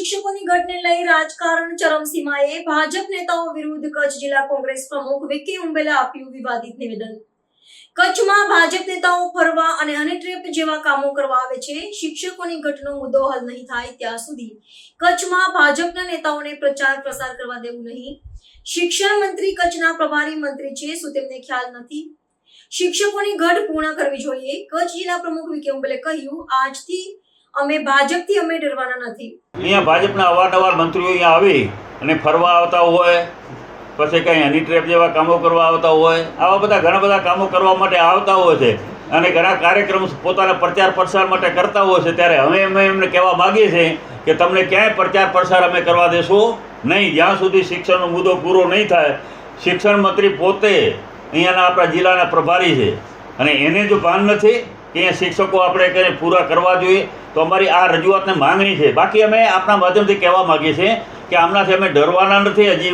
શિક્ષકોની ઘટને લઈ રાજકારણ ચરમસીમાએ ભાજપ નેતાઓ વિરુદ્ધ કચ્છ જિલ્લા કોંગ્રેસ પ્રમુખ વિકી ઉંબેલા આપ્યું વિવાદિત નિવેદન. કચ્છમાં ભાજપ નેતાઓ ફરવા અને હનીટ્રેપ જેવા કામો કરવા આવે છે. શિક્ષકોની ઘટનો મુદ્દો હલ નહીં થાય ત્યાં સુધી કચ્છમાં ભાજપના નેતાઓને પ્રચાર પ્રસાર કરવા દેવું નહીં. શિક્ષણ મંત્રી કચ્છના પ્રભારી મંત્રી છે શું તેમને ખ્યાલ નથી? શિક્ષકોની ઘટ પૂર્ણ કરવી જોઈએ. કચ્છ જિલ્લા પ્રમુખ વિકે ઉંબેલે કહ્યું, આજથી અમે ભાજપથી અમે ડરવાના નથી. અહીંયા ભાજપના અવારનવાર મંત્રીઓ અહીંયા આવી અને ફરવા આવતા હોય, પછી કંઈ હની ટ્રેપ જેવા કામો કરવા આવતા હોય, આવા બધા ઘણા બધા કામો કરવા માટે આવતા હોય છે. અને ઘણા કાર્યક્રમ પોતાના પ્રચાર પ્રસાર માટે કરતા હોય છે. ત્યારે હવે અમે એમને કહેવા માગીએ છીએ કે તમને ક્યાંય પ્રચાર પ્રસાર અમે કરવા દેશું નહીં. જ્યાં સુધી શિક્ષણનો મુદ્દો પૂરો નહીં થાય, શિક્ષણ મંત્રી પોતે અહીંયાના આપણા જિલ્લાના પ્રભારી છે. અને એને જો ભાન નથી કે શિક્ષકો આપણે કંઈ પૂરા કરવા જોઈએ. તો અમારી આ રજૂઆતને માંગણી છે. બાકી અમે આપણા માધ્યમથી કહેવા માગીએ છીએ કે આમનાથી અમે ડરવાના નથી, હજી